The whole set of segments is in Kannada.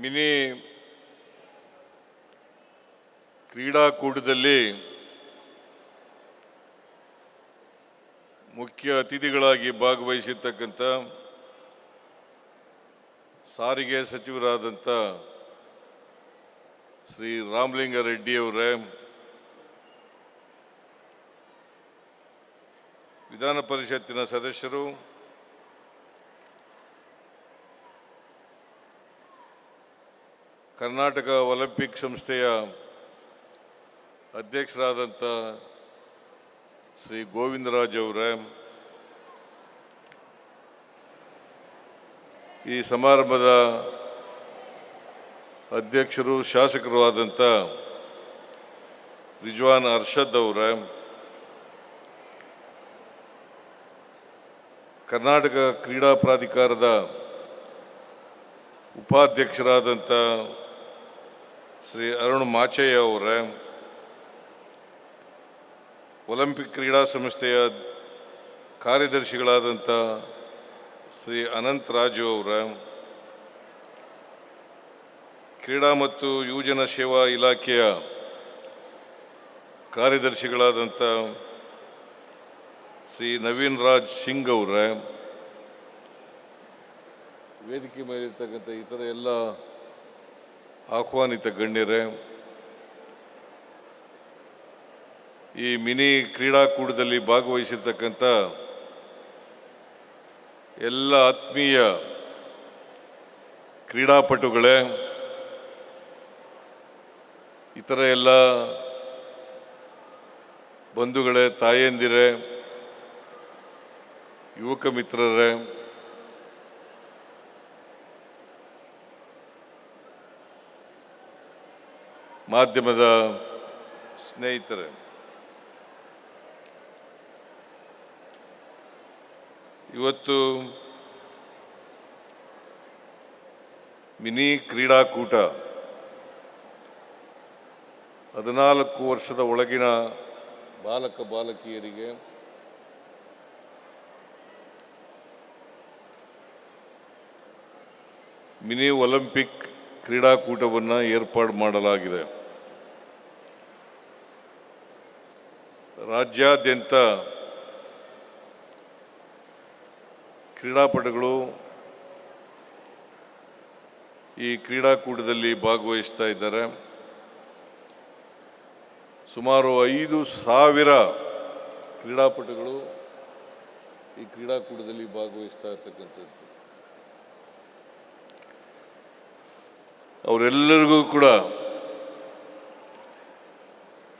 ಮಿನಿ ಕ್ರೀಡಾಕೂಟದಲ್ಲಿ ಮುಖ್ಯ ಅತಿಥಿಗಳಾಗಿ ಭಾಗವಹಿಸಿರ್ತಕ್ಕಂಥ ಸಾರಿಗೆ ಸಚಿವರಾದಂಥ ಶ್ರೀ ರಾಮಲಿಂಗಾರೆಡ್ಡಿಯವರೇ ವಿಧಾನ ಪರಿಷತ್ತಿನ ಸದಸ್ಯರು ಕರ್ನಾಟಕ ಒಲಿಂಪಿಕ್ ಸಂಸ್ಥೆಯ ಅಧ್ಯಕ್ಷರಾದಂಥ ಶ್ರೀ ಗೋವಿಂದರಾಜ್ ಅವರೇ, ಈ ಸಮಾರಂಭದ ಅಧ್ಯಕ್ಷರು, ಶಾಸಕರು ಆದಂಥ ರಿಜ್ವಾನ್ ಅರ್ಷದ್ ಅವರೇ, ಕರ್ನಾಟಕ ಕ್ರೀಡಾ ಪ್ರಾಧಿಕಾರದ ಉಪಾಧ್ಯಕ್ಷರಾದಂಥ ಶ್ರೀ ಅರುಣ್ ಮಾಚಯ್ಯ ಅವರೇ, ಒಲಿಂಪಿಕ್ ಕ್ರೀಡಾ ಸಂಸ್ಥೆಯ ಕಾರ್ಯದರ್ಶಿಗಳಾದಂಥ ಶ್ರೀ ಅನಂತ್ ರಾಜು ಅವರ, ಕ್ರೀಡಾ ಮತ್ತು ಯುವಜನ ಸೇವಾ ಇಲಾಖೆಯ ಕಾರ್ಯದರ್ಶಿಗಳಾದಂಥ ಶ್ರೀ ನವೀನ್ ರಾಜ್ ಸಿಂಗ್ ಅವರೇ, ವೇದಿಕೆ ಮೇಲಿರ್ತಕ್ಕಂಥ ಇತರ ಎಲ್ಲ ಆಹ್ವಾನಿತ ಗಣ್ಯರೇ, ಈ ಮಿನಿ ಕ್ರೀಡಾಕೂಟದಲ್ಲಿ ಭಾಗವಹಿಸಿರ್ತಕ್ಕಂಥ ಎಲ್ಲ ಆತ್ಮೀಯ ಕ್ರೀಡಾಪಟುಗಳೇ, ಇತರ ಎಲ್ಲ ಬಂಧುಗಳೇ, ತಾಯಂದಿರೇ, ಯುವಕ ಮಿತ್ರರೇ ಮಾಧ್ಯಮದ ಸ್ನೇಹಿತರೆ. ಇವತ್ತು ಮಿನಿ ಕ್ರೀಡಾಕೂಟ ಹದಿನಾಲ್ಕು ವರ್ಷದ ಒಳಗಿನ ಬಾಲಕ ಬಾಲಕಿಯರಿಗೆ ಮಿನಿ ಒಲಿಂಪಿಕ್ ಕ್ರೀಡಾಕೂಟವನ್ನು ಏರ್ಪಾಡು ಮಾಡಲಾಗಿದೆ. ರಾಜ್ಯಾದ್ಯಂತ ಕ್ರೀಡಾಪಟುಗಳು ಈ ಕ್ರೀಡಾಕೂಟದಲ್ಲಿ ಭಾಗವಹಿಸ್ತಾ ಇದ್ದಾರೆ. ಸುಮಾರು ಐದು ಸಾವಿರ ಕ್ರೀಡಾಪಟುಗಳು ಈ ಕ್ರೀಡಾಕೂಟದಲ್ಲಿ ಭಾಗವಹಿಸ್ತಾ ಇರ್ತಕ್ಕಂಥದ್ದು. ಅವರೆಲ್ಲರಿಗೂ ಕೂಡ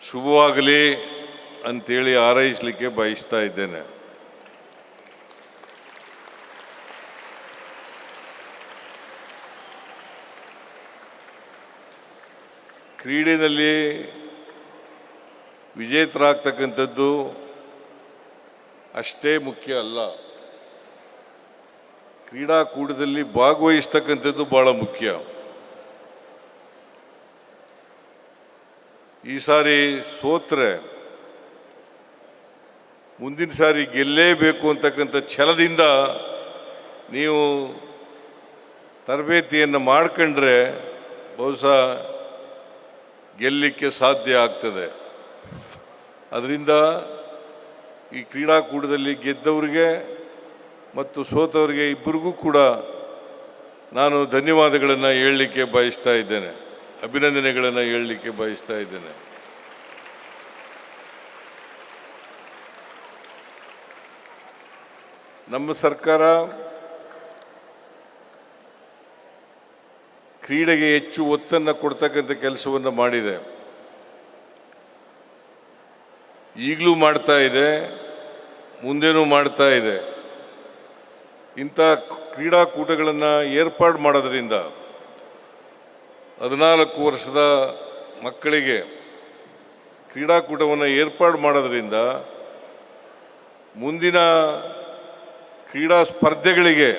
ಶುಭವಾಗಲಿ. ಅಂತೇಳಿ ಆರೈಸಲಿಕ್ಕೆ ಬಯಸ್ತಾ ಇದ್ದೇನೆ. ಕ್ರೀಡೆಯಲ್ಲಿ ವಿಜೇತರಾಗ್ತಕ್ಕಂಥದ್ದು ಅಷ್ಟೇ ಮುಖ್ಯ ಅಲ್ಲ. ಕ್ರೀಡಾಕೂಟದಲ್ಲಿ ಭಾಗವಹಿಸ್ತಕ್ಕಂಥದ್ದು ಭಾಳ ಮುಖ್ಯ. ಈ ಸಾರಿ ಸೋತ್ರೆ ಮುಂದಿನ ಸಾರಿ ಗೆಲ್ಲೇಬೇಕು ಅಂತಕ್ಕಂಥ ಛಲದಿಂದ ನೀವು ತರಬೇತಿಯನ್ನು ಮಾಡ್ಕೊಂಡ್ರೆ ಬಹುಶಃ ಗೆಲ್ಲಲಿಕ್ಕೆ ಸಾಧ್ಯ ಆಗ್ತದೆ. ಅದರಿಂದ ಈ ಕ್ರೀಡಾಕೂಟದಲ್ಲಿ ಗೆದ್ದವರಿಗೆ ಮತ್ತು ಸೋತವರಿಗೆ ಇಬ್ಬರಿಗೂ ಕೂಡ ನಾನು ಧನ್ಯವಾದಗಳನ್ನು ಹೇಳಲಿಕ್ಕೆ ಬಯಸ್ತಾ ಇದ್ದೇನೆ. ಅಭಿನಂದನೆಗಳನ್ನು ಹೇಳಲಿಕ್ಕೆ ಬಯಸ್ತಾ ಇದ್ದೇನೆ. ನಮ್ಮ ಸರ್ಕಾರ ಕ್ರೀಡೆಗೆ ಹೆಚ್ಚು ಒತ್ತನ್ನು ಕೊಡ್ತಕ್ಕಂಥ ಕೆಲಸವನ್ನು ಮಾಡಿದೆ. ಈಗಲೂ ಮಾಡ್ತಾ ಇದೆ, ಮುಂದೇನೂ ಮಾಡ್ತಾ ಇದೆ. ಇಂಥ ಕ್ರೀಡಾಕೂಟಗಳನ್ನು ಏರ್ಪಾಡು ಮಾಡೋದ್ರಿಂದ ಹದಿನಾಲ್ಕು ವರ್ಷದ ಮಕ್ಕಳಿಗೆ ಕ್ರೀಡಾಕೂಟವನ್ನು ಏರ್ಪಾಡು ಮಾಡೋದ್ರಿಂದ ಮುಂದಿನ ಕ್ರೀಡಾ ಸ್ಪರ್ಧೆಗಳಿಗೆ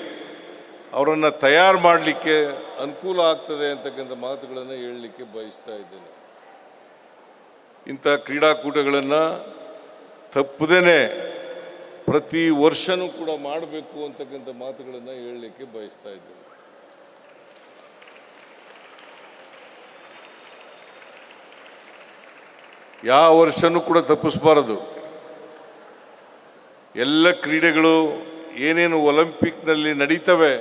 ಅವರನ್ನು ತಯಾರು ಮಾಡಲಿಕ್ಕೆ ಅನುಕೂಲ ಆಗ್ತದೆ ಅಂತಕ್ಕಂಥ ಮಾತುಗಳನ್ನು ಹೇಳಲಿಕ್ಕೆ ಬಯಸ್ತಾ ಇದ್ದೇನೆ. ಇಂಥ ಕ್ರೀಡಾಕೂಟಗಳನ್ನು ತಪ್ಪದೇ ಪ್ರತಿ ವರ್ಷವೂ ಕೂಡ ಮಾಡಬೇಕು ಅಂತಕ್ಕಂಥ ಮಾತುಗಳನ್ನು ಹೇಳಲಿಕ್ಕೆ ಬಯಸ್ತಾ ಇದ್ದೇನೆ. ಯಾವ ವರ್ಷವೂ ಕೂಡ ತಪ್ಪಿಸಬಾರದು. ಎಲ್ಲ ಕ್ರೀಡೆಗಳು ಏನೇನು ಒಲಿಂಪಿಕ್ನಲ್ಲಿ ನಡೀತವೆ,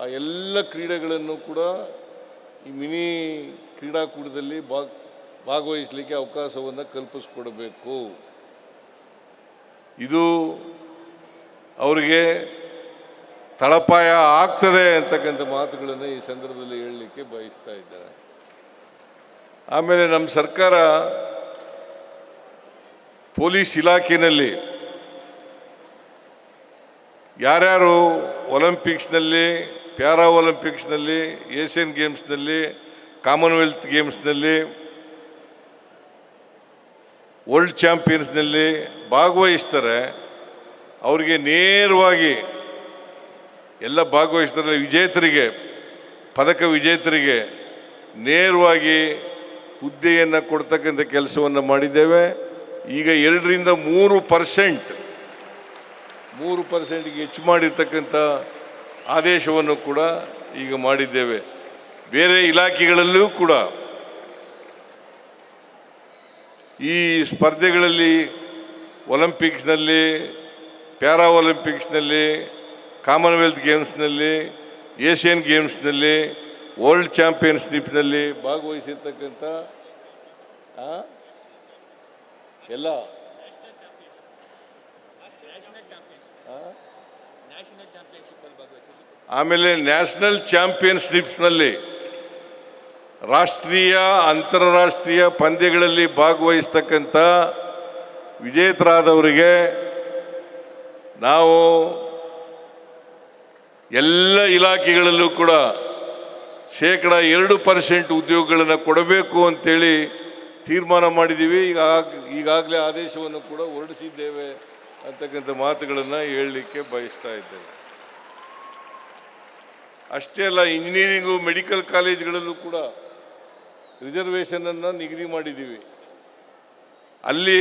ಆ ಎಲ್ಲ ಕ್ರೀಡೆಗಳನ್ನು ಕೂಡ ಈ ಮಿನಿ ಕ್ರೀಡಾಕೂಟದಲ್ಲಿ ಭಾಗ, ಭಾಗವಹಿಸಲಿಕ್ಕೆ ಅವಕಾಶವನ್ನು ಕಲ್ಪಿಸ್ಕೊಡಬೇಕು. ಇದು ಅವರಿಗೆ ತಳಪಾಯ ಆಗ್ತದೆ ಅಂತಕ್ಕಂಥ ಮಾತುಗಳನ್ನು ಈ ಸಂದರ್ಭದಲ್ಲಿ ಹೇಳಲಿಕ್ಕೆ ಬಯಸ್ತಾ ಇದ್ದಾರೆ ಆಮೇಲೆ ನಮ್ಮ ಸರ್ಕಾರ ಪೊಲೀಸ್ ಇಲಾಖೆಯಲ್ಲಿ ಯಾರ್ಯಾರು ಒಲಿಂಪಿಕ್ಸ್ನಲ್ಲಿ ಪ್ಯಾರಾ ಒಲಿಂಪಿಕ್ಸ್ನಲ್ಲಿ ಏಷ್ಯನ್ ಗೇಮ್ಸ್ನಲ್ಲಿ, ಕಾಮನ್ವೆಲ್ತ್ ಗೇಮ್ಸ್ನಲ್ಲಿ, ವರ್ಲ್ಡ್ ಚಾಂಪಿಯನ್ಸ್ನಲ್ಲಿ ಭಾಗವಹಿಸ್ತಾರೆ, ಅವರಿಗೆ ನೇರವಾಗಿ ಎಲ್ಲ ಭಾಗವಹಿಸ್ತಾರೆ ವಿಜೇತರಿಗೆ, ಪದಕ ವಿಜೇತರಿಗೆ ನೇರವಾಗಿ ಹುದ್ದೆಯನ್ನು ಕೊಡ್ತಕ್ಕಂಥ ಕೆಲಸವನ್ನು ಮಾಡಿದ್ದೇವೆ. ಈಗ ಎರಡರಿಂದ ಮೂರು ಪರ್ಸೆಂಟ್ ಮೂರು ಪರ್ಸೆಂಟ್ಗೆ ಹೆಚ್ಚು ಮಾಡಿರ್ತಕ್ಕಂಥ ಆದೇಶವನ್ನು ಕೂಡ ಈಗ ಮಾಡಿದ್ದೇವೆ ಬೇರೆ ಇಲಾಖೆಗಳಲ್ಲೂ ಕೂಡ ಈ ಸ್ಪರ್ಧೆಗಳಲ್ಲಿ ಒಲಿಂಪಿಕ್ಸ್ನಲ್ಲಿ ಪ್ಯಾರಾ ಒಲಿಂಪಿಕ್ಸ್ನಲ್ಲಿ ಕಾಮನ್ವೆಲ್ತ್ ಗೇಮ್ಸ್ನಲ್ಲಿ, ಏಷ್ಯನ್ ಗೇಮ್ಸ್ನಲ್ಲಿ, ವರ್ಲ್ಡ್ ಚಾಂಪಿಯನ್ಶಿಪ್ನಲ್ಲಿ ಭಾಗವಹಿಸಿರ್ತಕ್ಕಂಥ? ಎಲ್ಲ ಆ? ನ್ಯಾಷನಲ್ ಚಾಂಪಿಯನ್ಶಿಪ್ ಅಲ್ಲಿ ಭಾಗವಹಿಸಿದ್ರು ಆಮೇಲೆ ನ್ಯಾಷನಲ್ ಚಾಂಪಿಯನ್ಶಿಪ್ಸ್ನಲ್ಲಿ ರಾಷ್ಟ್ರೀಯ ಅಂತಾರಾಷ್ಟ್ರೀಯ ಪಂದ್ಯಗಳಲ್ಲಿ ಭಾಗವಹಿಸ್ತಕ್ಕಂಥ ವಿಜೇತರಾದವರಿಗೆ ನಾವು ಎಲ್ಲ ಇಲಾಖೆಗಳಲ್ಲೂ ಕೂಡ ಶೇಕಡ ಎರಡು ಪರ್ಸೆಂಟ್ ಉದ್ಯೋಗಗಳನ್ನು ಕೊಡಬೇಕು ಅಂತೇಳಿ ತೀರ್ಮಾನ ಮಾಡಿದ್ದೀವಿ. ಈಗ ಈಗಾಗಲೇ ಆದೇಶವನ್ನು ಕೂಡ ಹೊರಡಿಸಿದ್ದೇವೆ. ಅಂತಕ್ಕಂಥ ಮಾತುಗಳನ್ನು ಹೇಳಲಿಕ್ಕೆ ಬಯಸ್ತಾ ಇದ್ದೇವೆ. ಅಷ್ಟೇ ಅಲ್ಲ, ಇಂಜಿನಿಯರಿಂಗು, ಮೆಡಿಕಲ್ ಕಾಲೇಜ್ಗಳಲ್ಲೂ ಕೂಡ ರಿಸರ್ವೇಷನನ್ನು ನಿಗದಿ ಮಾಡಿದ್ದೀವಿ. ಅಲ್ಲಿ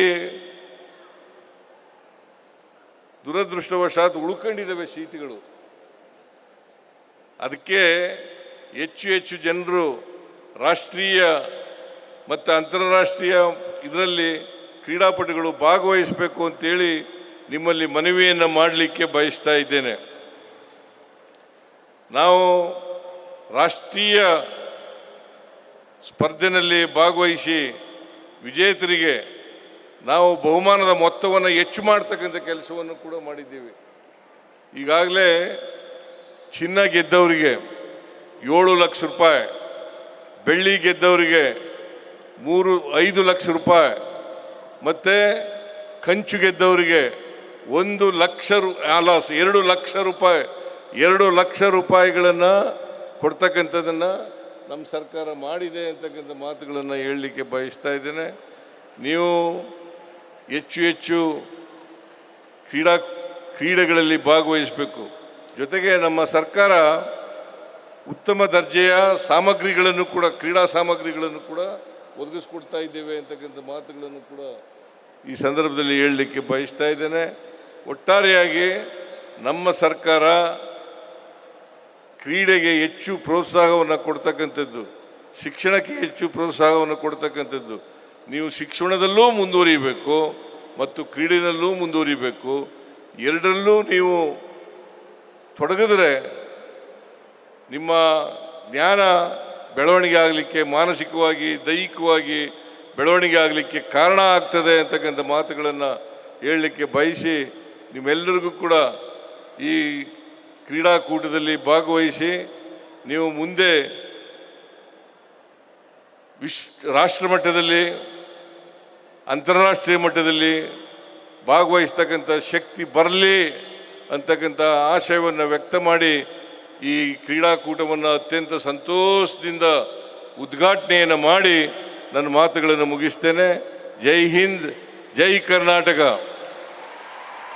ದುರದೃಷ್ಟವಶಾತ್ ಉಳ್ಕೊಂಡಿದ್ದಾವೆ ಸೀಟುಗಳು ಅದಕ್ಕೆ ಹೆಚ್ಚು ಹೆಚ್ಚು ಜನರು ರಾಷ್ಟ್ರೀಯ ಮತ್ತು ಅಂತಾರಾಷ್ಟ್ರೀಯ ಇದರಲ್ಲಿ ಕ್ರೀಡಾಪಟುಗಳು ಭಾಗವಹಿಸಬೇಕು ಅಂತೇಳಿ ನಿಮ್ಮಲ್ಲಿ ಮನವಿಯನ್ನು ಮಾಡಲಿಕ್ಕೆ ಬಯಸ್ತಾ ಇದ್ದೇನೆ. ನಾವು ರಾಷ್ಟ್ರೀಯ ಸ್ಪರ್ಧೆನಲ್ಲಿ ಭಾಗವಹಿಸಿ ವಿಜೇತರಿಗೆ ನಾವು ಬಹುಮಾನದ ಮೊತ್ತವನ್ನು ಹೆಚ್ಚು ಮಾಡ್ತಕ್ಕಂಥ ಕೆಲಸವನ್ನು ಕೂಡ ಮಾಡಿದ್ದೀವಿ. ಈಗಾಗಲೇ ಚಿನ್ನ ಗೆದ್ದವರಿಗೆ ಏಳು ಲಕ್ಷ ರೂಪಾಯಿ, ಬೆಳ್ಳಿ ಗೆದ್ದವರಿಗೆ ಮೂರು ಐದು ಲಕ್ಷ ರೂಪಾಯಿ, ಮತ್ತು ಕಂಚು ಗೆದ್ದವರಿಗೆ ಒಂದು ಲಕ್ಷ ರು ಲಾಸ್ ಎರಡು ಲಕ್ಷ ರೂಪಾಯಿ, ಎರಡು ಲಕ್ಷ ರೂಪಾಯಿಗಳನ್ನು ಕೊಡ್ತಕ್ಕಂಥದ್ದನ್ನು ನಮ್ಮ ಸರ್ಕಾರ ಮಾಡಿದೆ ಅಂತಕ್ಕಂಥ ಮಾತುಗಳನ್ನು ಹೇಳಲಿಕ್ಕೆ ಬಯಸ್ತಾ ಇದ್ದೇನೆ. ನೀವು ಹೆಚ್ಚು ಹೆಚ್ಚು ಕ್ರೀಡಾ, ಕ್ರೀಡೆಗಳಲ್ಲಿ ಭಾಗವಹಿಸಬೇಕು. ಜೊತೆಗೆ ನಮ್ಮ ಸರ್ಕಾರ ಉತ್ತಮ ದರ್ಜೆಯ ಸಾಮಗ್ರಿಗಳನ್ನು ಕೂಡ, ಕ್ರೀಡಾ ಸಾಮಗ್ರಿಗಳನ್ನು ಕೂಡ ಒದಗಿಸ್ಕೊಡ್ತಾ ಇದ್ದೇವೆ ಅಂತಕ್ಕಂಥ ಮಾತುಗಳನ್ನು ಕೂಡ ಈ ಸಂದರ್ಭದಲ್ಲಿ ಹೇಳಲಿಕ್ಕೆ ಬಯಸ್ತಾ ಇದ್ದೇನೆ. ಒಟ್ಟಾರೆಯಾಗಿ ನಮ್ಮ ಸರ್ಕಾರ ಕ್ರೀಡೆಗೆ ಹೆಚ್ಚು ಪ್ರೋತ್ಸಾಹವನ್ನು ಕೊಡ್ತಕ್ಕಂಥದ್ದು, ಶಿಕ್ಷಣಕ್ಕೆ ಹೆಚ್ಚು ಪ್ರೋತ್ಸಾಹವನ್ನು ಕೊಡ್ತಕ್ಕಂಥದ್ದು. ನೀವು ಶಿಕ್ಷಣದಲ್ಲೂ ಮುಂದುವರಿಬೇಕು ಮತ್ತು ಕ್ರೀಡೆಯಲ್ಲೂ ಮುಂದುವರಿಬೇಕು. ಎರಡರಲ್ಲೂ ನೀವು ತೊಡಗಿದ್ರೆ ನಿಮ್ಮ ಜ್ಞಾನ ಬೆಳವಣಿಗೆ ಆಗಲಿಕ್ಕೆ, ಮಾನಸಿಕವಾಗಿ, ದೈಹಿಕವಾಗಿ ಬೆಳವಣಿಗೆ ಆಗಲಿಕ್ಕೆ ಕಾರಣ ಆಗ್ತದೆ ಅಂತಕ್ಕಂಥ ಮಾತುಗಳನ್ನು ಹೇಳಲಿಕ್ಕೆ ಬಯಸಿ ನಿಮ್ಮೆಲ್ಲರಿಗೂ ಕೂಡ ಈ ಕ್ರೀಡಾಕೂಟದಲ್ಲಿ ಭಾಗವಹಿಸಿ ನೀವು ಮುಂದೆ ವಿಶ್ ರಾಷ್ಟ್ರ ಮಟ್ಟದಲ್ಲಿ ಅಂತಾರಾಷ್ಟ್ರೀಯ ಮಟ್ಟದಲ್ಲಿ ಭಾಗವಹಿಸ್ತಕ್ಕಂಥ ಶಕ್ತಿ ಬರಲಿ ಅಂತಕ್ಕಂಥ ಆಶಯವನ್ನು ವ್ಯಕ್ತ ಮಾಡಿ ಈ ಕ್ರೀಡಾಕೂಟವನ್ನು ಅತ್ಯಂತ ಸಂತೋಷದಿಂದ ಉದ್ಘಾಟನೆಯನ್ನು ಮಾಡಿ ನನ್ನ ಮಾತುಗಳನ್ನು ಮುಗಿಸ್ತೇನೆ. ಜೈ ಹಿಂದ್, ಜೈ ಕರ್ನಾಟಕ.